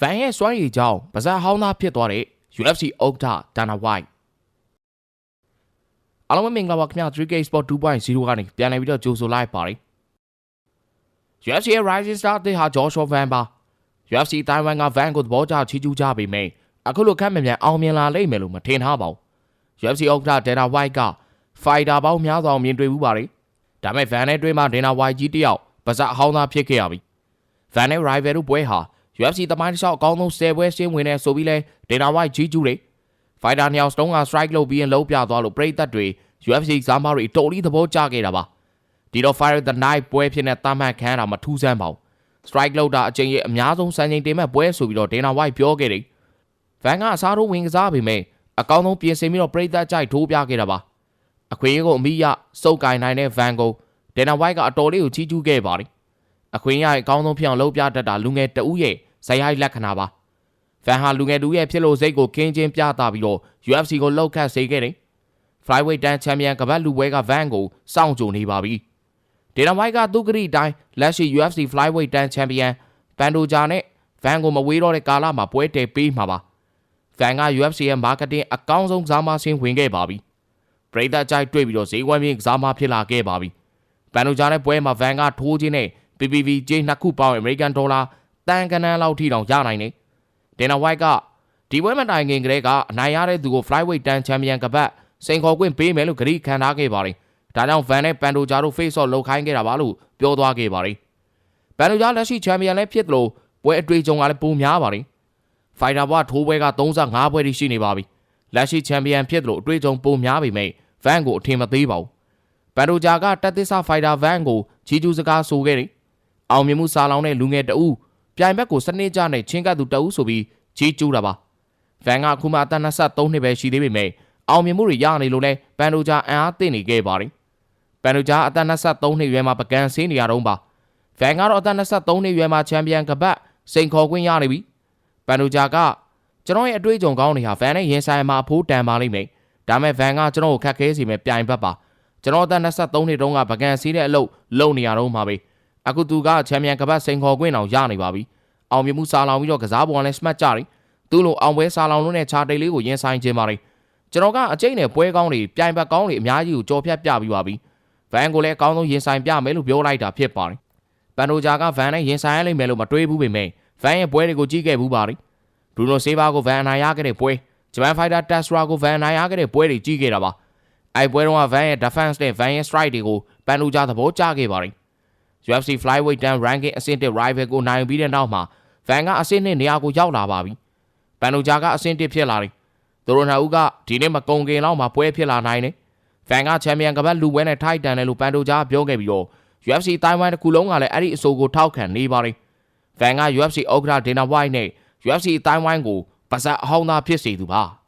ဗန်ရဲ့စွမ်းရည်ကြောင့်ပါဇက်ဟောင်းသားဖြစ်သွားတဲ့ UFC ဥက္ကဋ္ဌဒနာဝိုက်အားလုံးပဲမင်္ဂလာပါခင်ဗျာ 3K Sport 2.0ကနေပြန်လည်ပြီးတော့ကြိုဆိုလိုက်ပါတယ် UFC ရဲ့ Rising Star တဲ့ဟာ Joshua Van ပါ UFC တိုင်ဝမ်က Van ကိုသဘောကျချီးကျူးကြပေမယ့်အခုလိုခက်မြန်မြန်အောင်မြင်လာလိမ့်မယ်လို့မထင်ထားပါဘူး UFC ဥက္ကဋ္ဌ Dana White က fighter ပေါင်းများစွာမြင်တွေ့ဘူးပါတယ်ဒါပေမဲ့ Van နဲ့တွေ့မှ Dana White ကြီးတယောက်ပါဇက်အဟောင်းသားဖြစ်ခဲ့ရပြီ Van နဲ့ Rival တို့ပွဲဟာ UFC တမိုင်းတစ်လျှောက်အကောင်းဆုံး10ပွဲရှင်းဝင်နေဆိုပြီးလဲ Dana White ကြီးကျူးတယ် Fighter နှစ်ယောက်စတုံးက strike လုပ်ပြီးရင်လုံးပြသွားလို့ပရိသတ်တွေ UFC ဇာမားတွေတော်လီသဘောကျခဲ့တာပါဒီတော့ Fire the Night ပွဲဖြစ်တဲ့တာမန်ခန်းတာမထူးဆန်းပါဘူး strike လုပ်တာအချိန်ရဲ့အများဆုံးစံချိန်တင်မဲ့ပွဲဆိုပြီးတော့ Dana White ပြောခဲ့တယ် Van ကအစားထိုးဝင်ကစားပေမဲ့အကောင်းဆုံးပြင်ဆင်ပြီးတော့ပရိသတ်ကြိုက်ထိုးပြခဲ့တာပါအခွင့်အရေးကိုအမိရစုပ်ကင်နိုင်တဲ့ Van ကို Dana White ကအတော်လေးကိုချီးကျူးခဲ့ပါတယ် အခွင့်အရေးအကောင်းဆုံးဖြစ်အောင်လုပ်ပြတတ်တာလူငယ်တဦးရဲ့ဇယိုက်လက္ခဏာပါဖန်ဟာလူငယ်တူရဲ့ဖြစ်လို့စိတ်ကိုခင်းချင်းပြသပြီးတော့ UFC ကိုလောက်ခတ်စေခဲ့တယ် Flyweight တန်းချန်ပီယံကပတ်လူပွဲက Van ကိုစောင့်ကြိုနေပါပြီဒေနာဝိုက်ကသူကတိအတိုင်းလက်ရှိ UFC Flyweight တန်းချန်ပီယံပန်ဒိုဂျာနဲ့ Van ကိုမဝေးတော့တဲ့ကာလမှာပွဲတည်ပေးမှာပါ Van က UFC ရဲ့ marketing အကောင်းဆုံးဇာမားဆင်းဝင်ခဲ့ပါပြီပရိသတ်ကြိုက်တွေ့ပြီးတော့ဈေးဝယ်မြင့်ဇာမားဖြစ်လာခဲ့ပါပြီပန်ဒိုဂျာနဲ့ပွဲမှာ Van ကထိုးခြင်းနဲ့ PPV ကြေးနှစ်ခုပေါင်း American Dollar တန်ကနန်းလောက်ထိတောင်ရနိုင်တယ်ဒင်နာဝိုက်ကဒီပွဲမတိုင်ခင်ကတည်းကအနိုင်ရတဲ့သူကို Flyweight တန်းချန်ပီယံကပတ်စိန်ခေါ်ခွင့်ပေးမယ်လို့ဂရီခံထားခဲ့ပါတယ်။ဒါကြောင့် Van နဲ့ Pandoja တို့ face off လုပ်ခိုင်းခဲ့တာပါလို့ပြောသွားခဲ့ပါတယ်။ Pandoja လက်ရှိချန်ပီယံလည်းဖြစ်တယ်လို့ပွဲအတွေ့အကြုံကလည်းပိုများပါတယ်။ Fighter ဘွားထိုးပွဲက35ပွဲထိရှိနေပါပြီ။လက်ရှိချန်ပီယံဖြစ်တယ်လို့အတွေ့အကြုံပိုများပေမဲ့ Van ကိုအထင်မသေးပါဘူး။ Pandoja ကတက်သစ္စာ Fighter Van ကိုချီကျူးစကားဆိုခဲ့တယ်။ အောင်မြင်မှုစာလောင်တဲ့လူငယ်တဦးပြိုင်ဘက်ကိုစနစ်ကျနဲ့ချင်းကပ်သူတဦးဆိုပြီးချီကျူးတာပါ။ဗန်ကအခုမှအသက်23နှစ်ပဲရှိသေးပေမဲ့အောင်မြင်မှုတွေရနေလို့လဲပန်ဒိုဂျာအင်အားသင့်နေခဲ့ပါတယ်။ပန်ဒိုဂျာအသက်23နှစ်ရွယ်မှာပကံဆင်းနေရတော့ပါ။ဗန်ကတော့အသက်23နှစ်ရွယ်မှာချန်ပီယံကပတ်စိန်ခေါ်ခွင့်ရနေပြီ။ပန်ဒိုဂျာကကျွန်တော်ရဲ့အတွေ့အကြုံကောင်းတွေဟာဗန်နဲ့ရင်ဆိုင်မှာအဖိုးတန်ပါလိမ့်မယ်။ဒါမဲ့ဗန်ကကျွန်တော်ကိုခက်ခဲစီမဲ့ပြိုင်ဘက်ပါ။ကျွန်တော်အသက်23နှစ်တုန်းကပကံစီးတဲ့အလုပ်လုပ်နေရတော့မှာပဲ။ အခုသူကချန်ပီယံကပတ်စိန်ခေါ်ခွင့်အောင်ရနေပါပြီ။အောင်မြင်မှုစာလောင်ပြီးတော့ကစားပေါ်ကလည်းစမတ်ကြတယ်။သူ့လိုအောင်ပွဲစာလောင်လို့နဲ့ချာတိတ်လေးကိုရင်ဆိုင်ခြင်းပါတယ်။ကျွန်တော်ကအကျိတ်နဲ့ပွဲကောင်းတွေပြိုင်ဘက်ကောင်းတွေအများကြီးကိုကြော်ဖြတ်ပြပြီးပါပြီ။ဗန်ကိုလည်းအကောင်းဆုံးရင်ဆိုင်ပြမယ်လို့ပြောလိုက်တာဖြစ်ပါတယ်။ပန်ဒိုဂျာကဗန်နဲ့ရင်ဆိုင်ရလိမ့်မယ်လို့မတွေးဘူးပေမဲ့ဗန်ရဲ့ပွဲတွေကိုကြည့်ခဲ့ဘူးပါတယ်။ဘရူနိုဆေးဘာကိုဗန်အနိုင်ရခဲ့တဲ့ပွဲဂျပန်ဖိုက်တာတက်စရာကိုဗန်အနိုင်ရခဲ့တဲ့ပွဲတွေကြည့်ခဲ့တာပါ။အဲပွဲတုန်းကဗန်ရဲ့ defense နဲ့ဗန်ရဲ့ strike တွေကိုပန်ဒိုဂျာသဘောကျခဲ့ပါတယ်။ UFC flyweight တန်း ranking အဆင့်1 rival ကိုနိုင်ပြီးတဲ့နောက်မှာဗန်ကအဆင့်2နေရာကိုရောက်လာပါပြီ။ပန်ဒိုဂျာကအဆင့်1ဖြစ်လာတယ်။သူတို့နှစ်ဦးကဒီနေ့မကုန်ခင်လောက်မှာပွဲဖြစ်လာနိုင်တယ်။ဗန်ကချန်ပီယံကပတ်လူပွဲနဲ့ထိုက်တန်တယ်လို့ပန်ဒိုဂျာပြောခဲ့ပြီးတော့ UFC တိုင်ဝမ်တစ်ခုလုံးကလည်းအဲ့ဒီအဆိုကိုထောက်ခံနေပါတယ်။ဗန်က UFC ဥက္ကဋ္ဌဒေနာဝိုက်နဲ့ UFC တိုင်ဝမ်ကိုပါဇက်အဟောင်းသားဖြစ်စေသူပါ။